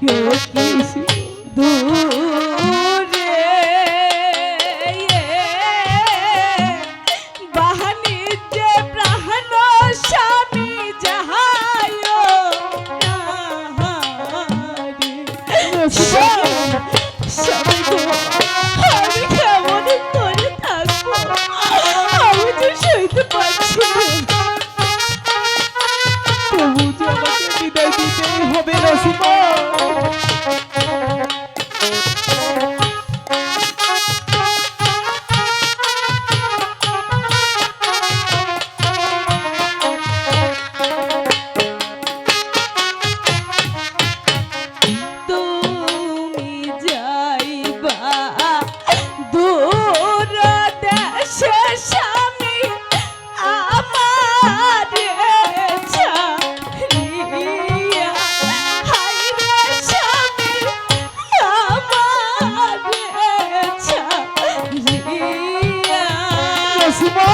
Eu quis do নসিমা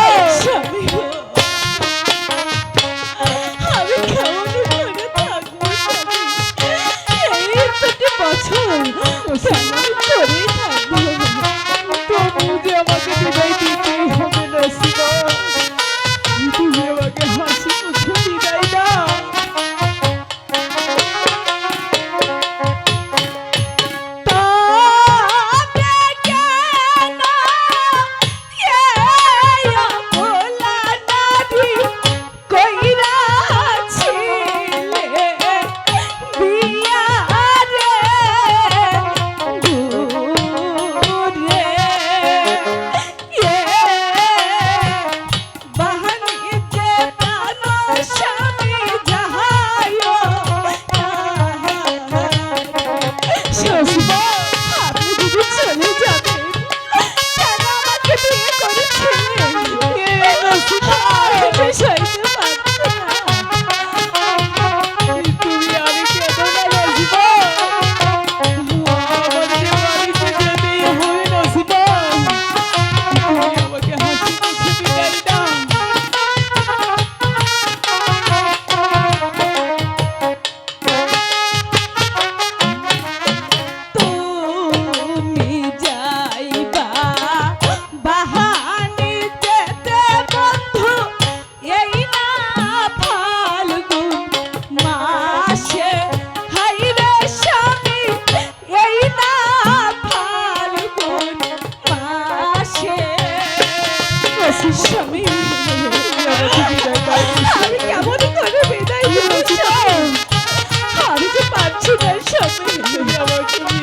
আমি পাচ্ছি না সবাই আমাকে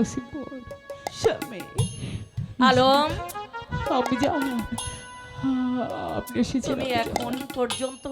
নসিবর স্বামী আলম আমি জানি আপনি এসেছেন তুমি এখন পর্যন্ত